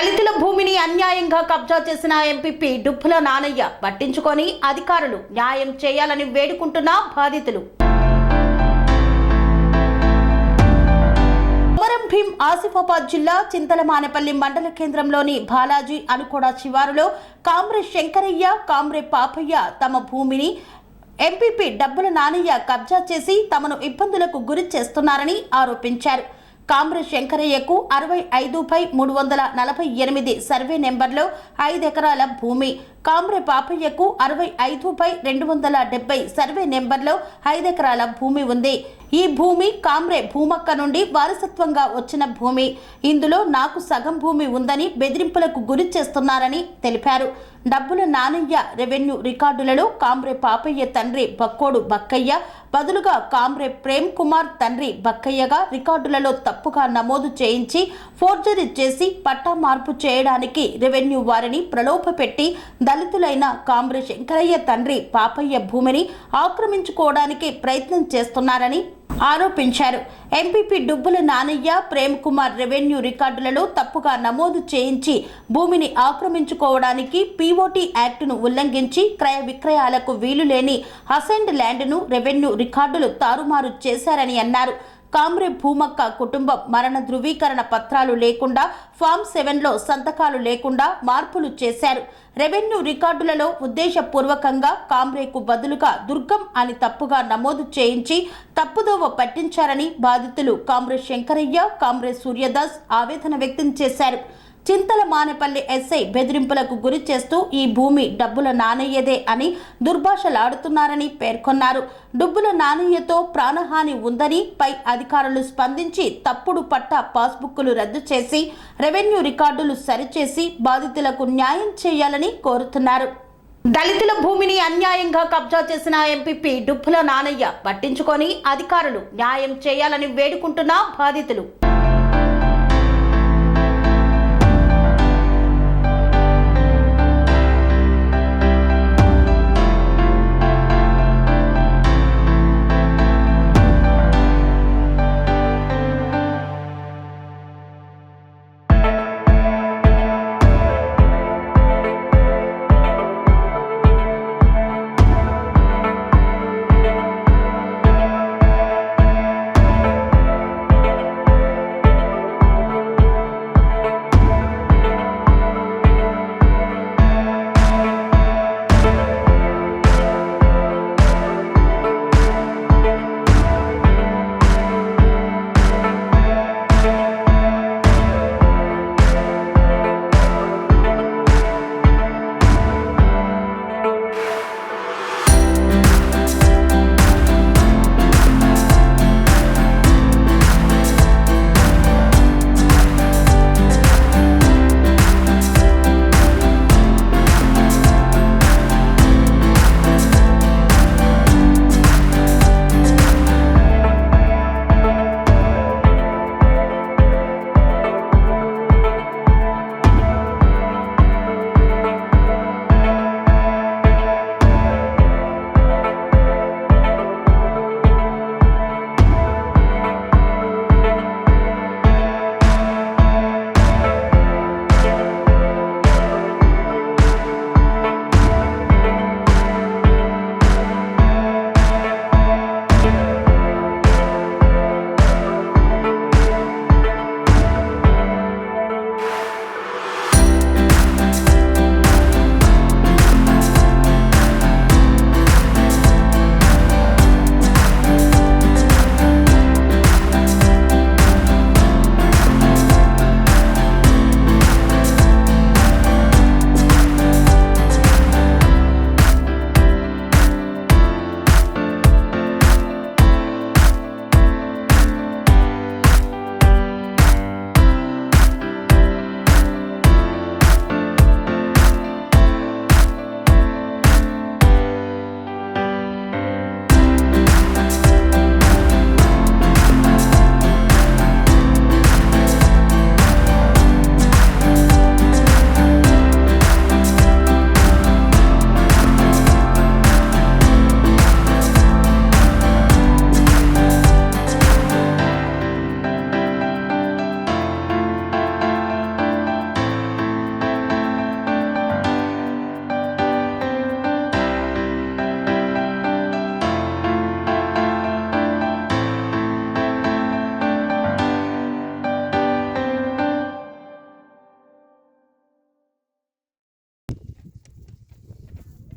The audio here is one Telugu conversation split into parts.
దళితుల భూమిని అన్యాయంగా కబ్జా చేసిన ఎంపీపీ డుప్పుల నానయ్య పట్టించుకొని అధికారులు న్యాయం చేయాలని వేడుకుంటున్న బాధితులు. భీం ఆసిఫాబాద్ జిల్లా చింతలమానపల్లి మండల కేంద్రంలోని బాలాజీ అనుకోడ శివారులో కామ్రే శంకరయ్య కామ్రే పాపయ్య తమ భూమిని ఎంపీపీ డబ్బుల నానయ్య కబ్జా చేసి తమను ఇబ్బందులకు గురి చేస్తున్నారని ఆరోపించారు. కామ్రే శంకరయ్యకు అరవై ఐదు బై మూడు వందల నలభై ఎనిమిది సర్వే నెంబర్లో ఐదు ఎకరాల భూమి. కామ్రే పాపయ్యకు అరవై ఐదు బై రెండు వందల డెబ్బై సర్వే నెంబర్లో ఐదు ఎకరాల భూమి ఉంది. ఈ భూమి కామ్రే భూమక్క నుండి వారసత్వంగా వచ్చిన భూమి. ఇందులో నాకు సగం భూమి ఉందని బెదిరింపులకు గురి చేస్తున్నారని తెలిపారు. డబ్బుల నానయ్య రెవెన్యూ రికార్డులలో కామ్రే పాపయ్య తండ్రి బక్కోడు బక్కయ్య బదులుగా కామ్రే ప్రేమ్ కుమార్ తండ్రి బక్కయ్యగా రికార్డులలో తప్పుగా నమోదు చేయించి ఫోర్జరీ చేసి పట్టా మార్పు చేయడానికి రెవెన్యూ వారిని ప్రలోభపెట్టి దళితులైన కామ్రే శంకరయ్య తండ్రి పాపయ్య భూమిని ఆక్రమించుకోవడానికి ప్రయత్నం చేస్తున్నారని ఆరోపించారు. ఎంపీపీ డుబ్బుల నానయ్య ప్రేమ్ కుమార్ రెవెన్యూ రికార్డులలో తప్పుగా నమోదు చేయించి భూమిని ఆక్రమించుకోవడానికి పీఓటీ యాక్టును ఉల్లంఘించి క్రయ విక్రయాలకు వీలులేని హసెండ్ ల్యాండ్ను రెవెన్యూ రికార్డులు తారుమారు చేశారని అన్నారు. కామ్రే భూమక్క కుటుంబం మరణ ధృవీకరణ పత్రాలు లేకుండా ఫామ్ సెవెన్లో సంతకాలు లేకుండా మార్పులు చేశారు. రెవెన్యూ రికార్డులలో ఉద్దేశపూర్వకంగా కామ్రేకు బదులుగా దుర్గం అని తప్పుగా నమోదు చేయించి తప్పుదోవ పట్టించారని బాధితులు కామ్రే శంకరయ్య కామ్రే సూర్యదాస్ ఆవేదన వ్యక్తం చేశారు. చింతల మానేపల్లి ఎస్ఐ బెదిరింపులకు గురి చేస్తూ ఈ భూమి డబ్బుల నానయ్యదే అని దుర్భాషలాడుతున్నారని పేర్కొన్నారు. డబ్బుల నానయ్యతో ప్రాణహాని ఉందని పై అధికారులు స్పందించి తప్పుడు పట్ట పాస్బుక్లు రద్దు చేసి రెవెన్యూ రికార్డులు సరిచేసి బాధితులకు న్యాయం చేయాలని కోరుతున్నారు. దళితుల భూమిని అన్యాయంగా కబ్జా చేసిన ఎంపీపీ డుప్పుల నానయ్య పట్టించుకొని అధికారులు న్యాయం చేయాలని వేడుకుంటున్న బాధితులు.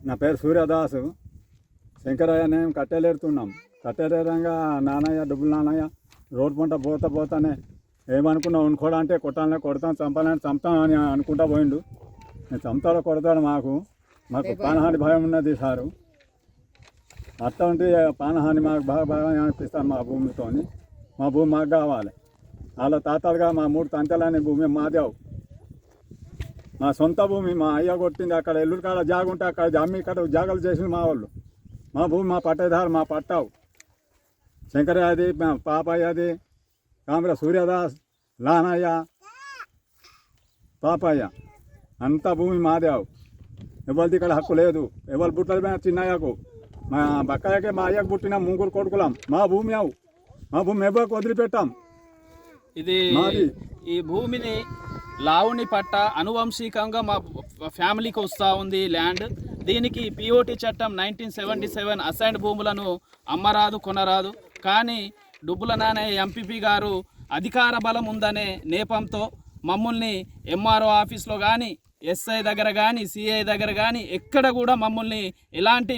నా పేరు సూర్యదాసు. శంకరయ్య నేను కట్టెలేరుతున్నాం. కట్టెలేరంగా నానయ్య డబ్బులు నానయ్య రోడ్డు పంట పోతా పోతానే ఏమనుకున్నా ఉనుకోడా అంటే కొట్టాలనే కొడతాను చంపాలని చంపుతాను అని అనుకుంటా పోయిండు. నేను చంపుతాడో కొడతాడు మాకు మాకు ప్రాణహాని భయం ఉన్నది సారు. అట్లాంటి ప్రాణహాని మాకు బాగా బాగా అనిపిస్తాను మా భూమితోని. మా భూమి మాకు కావాలి. వాళ్ళ తాతలుగా మా మూడు తంతలని భూమి మాదేవు మా సొంత భూమి మా అయ్య కొట్టింది అక్కడ ఎల్లుడి కాడ జాగ ఉంటే అక్కడ అమ్మి ఇక్కడ జాగాలు చేసింది మా వాళ్ళు. మా భూమి మా పట్టేదారు మా పట్టావు. శంకరయ్యది మా పాపయ్యది కామ్ర సూర్యదాస్ లానయ్య పాపయ్య. అంత భూమి మాదేవు ఎవరిది ఇక్కడ హక్కు లేదు. ఎవరు మా చిన్నయ్యకు. మా బక్కయ్యకే మా అయ్యకు పుట్టిన ముగ్గురు కొడుకులం. మా భూమి అవు. మా భూమి ఎవరికి వదిలిపెట్టాం? ఇది మాది. ఈ భూమిని లావుని పట్ట అనువంశికంగా మా ఫ్యామిలీకి వస్తూ ఉంది ల్యాండ్. దీనికి పిఓటి చట్టం నైన్టీన్ సెవెంటీ సెవెన్ అసైన్డ్ భూములను అమ్మరాదు కొనరాదు. కానీ డుబ్బుల నానే ఎంపీపీ గారు అధికార బలం ఉందనే నేపంతో మమ్మల్ని ఎంఆర్ఓ ఆఫీస్లో కానీ ఎస్ఐ దగ్గర కానీ సిఐ దగ్గర కానీ ఎక్కడ కూడా మమ్మల్ని ఎలాంటి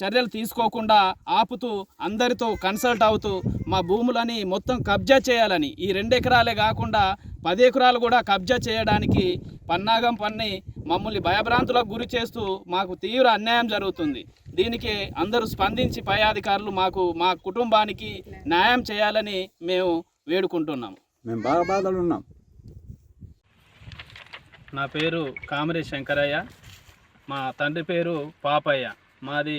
చర్యలు తీసుకోకుండా ఆపుతూ అందరితో కన్సల్ట్ అవుతూ మా భూములని మొత్తం కబ్జా చేయాలని ఈ రెండు ఎకరాలే కాకుండా పది ఎకరాలు కూడా కబ్జా చేయడానికి పన్నాగం పన్ని మమ్మల్ని భయభ్రాంతులకు గురి చేస్తూ మాకు తీవ్ర అన్యాయం జరుగుతుంది. దీనికి అందరూ స్పందించి పై అధికారులు మాకు మా కుటుంబానికి న్యాయం చేయాలని మేము వేడుకుంటున్నాం మేము బాగా బాధలు ఉన్నాం. నా పేరు కామరే శంకరయ్య. మా తండ్రి పేరు పాపయ్య. మాది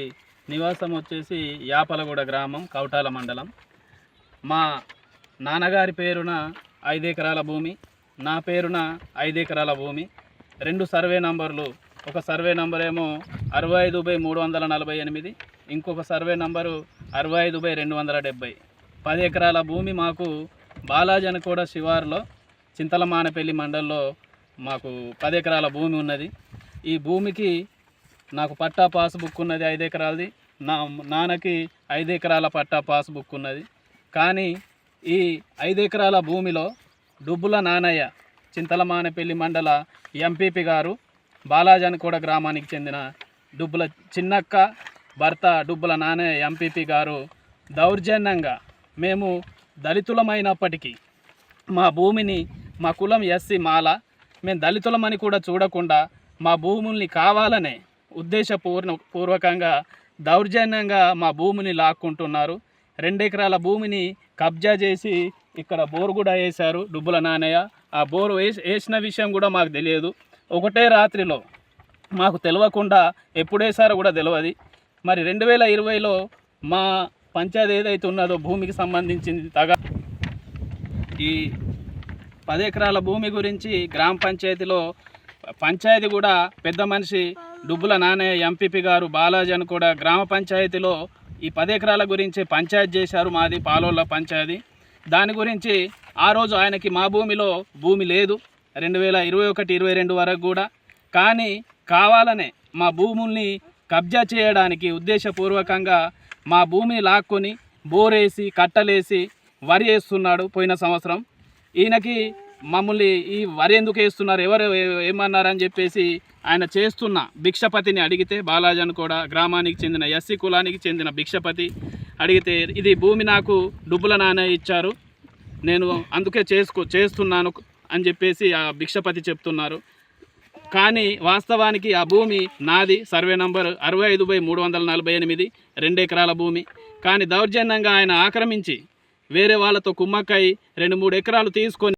నివాసం వచ్చేసి యాపలగూడ గ్రామం కౌటాల మండలం. మా నాన్నగారి పేరున ఐదు ఎకరాల భూమి నా పేరున ఐదు ఎకరాల భూమి రెండు సర్వే నంబర్లు ఒక సర్వే నంబర్ ఏమో అరవై ఐదు బై మూడు వందల నలభై ఎనిమిది ఇంకొక సర్వే నంబరు అరవై ఐదు బై రెండు వందల డెబ్బై. పది ఎకరాల భూమి మాకు బాలాజనకోడ శివారులో చింతలమానపల్లి మండల్లో మాకు పది ఎకరాల భూమి ఉన్నది. ఈ భూమికి నాకు పట్టా పాస్ బుక్ ఉన్నది ఐదు ఎకరాలది నా నాన్నకి ఐదు ఎకరాల పట్టా పాస్ బుక్ ఉన్నది. కానీ ఈ ఐదు ఎకరాల భూమిలో డుబ్బుల నానయ్య చింతలమానపల్లి మండల ఎంపీపీ గారు బాలాజానికూడ గ్రామానికి చెందిన డుబ్బుల చిన్నక్క భర్త డుబ్బుల నానయ్య ఎంపీపీ గారు దౌర్జన్యంగా మేము దళితులమైనప్పటికీ మా భూమిని మా కులం ఎస్సీ మాల మేము దళితులమని కూడా చూడకుండా మా భూముల్ని కావాలనే ఉద్దేశపూర్ణ పూర్వకంగా దౌర్జన్యంగా మా భూమిని లాక్కుంటున్నారు. రెండు ఎకరాల భూమిని కబ్జా చేసి ఇక్కడ బోరు కూడా వేశారు డుబ్బుల నానయ్య ఆ బోరు వేసి వేసిన విషయం కూడా మాకు తెలియదు. ఒకటే రాత్రిలో మాకు తెలియకుండా ఎప్పుడేసారో కూడా తెలియదు మరి రెండు వేల ఇరవైలో మా పంచాయతీ ఏదైతే ఉన్నదో భూమికి సంబంధించింది తగ ఈ పది ఎకరాల భూమి గురించి గ్రామ పంచాయతీలో పంచాయతీ కూడా పెద్ద మనిషి డుబ్బుల నానయ్య ఎంపీపీ గారు బాలాజీ అని కూడా గ్రామ పంచాయతీలో ఈ పది ఎకరాల గురించి పంచాయతీ చేశారు మాది పాలోళ్ళ పంచాయతీ. దాని గురించి ఆ రోజు ఆయనకి మా భూమిలో భూమి లేదు. రెండు వేల ఇరవై ఒకటి ఇరవై రెండు వరకు కూడా. కానీ కావాలనే మా భూముల్ని కబ్జా చేయడానికి ఉద్దేశపూర్వకంగా మా భూమిని లాక్కొని బోరేసి కట్టలేసి వరి వేస్తున్నాడు పోయిన సంవత్సరం. ఈయనకి మమ్మల్ని ఈ వరి ఎందుకు వేస్తున్నారు ఎవరు ఏమన్నారని చెప్పేసి ఆయన చేస్తున్న భిక్షపతిని అడిగితే బాలాజన్ కూడా గ్రామానికి చెందిన ఎస్సీ కులానికి చెందిన భిక్షపతి అడిగితే ఇది భూమి నాకు డుబ్బుల నానే ఇచ్చారు నేను అందుకే చేసుకో చేస్తున్నాను అని చెప్పేసి ఆ భిక్షపతి చెప్తున్నారు. కానీ వాస్తవానికి ఆ భూమి నాది సర్వే నంబర్ అరవై ఐదు బై మూడు వందల నలభై ఎనిమిది రెండు ఎకరాల భూమి. కానీ దౌర్జన్యంగా ఆయన ఆక్రమించి వేరే వాళ్ళతో కుమ్మక్కై రెండు మూడు ఎకరాలు తీసుకొని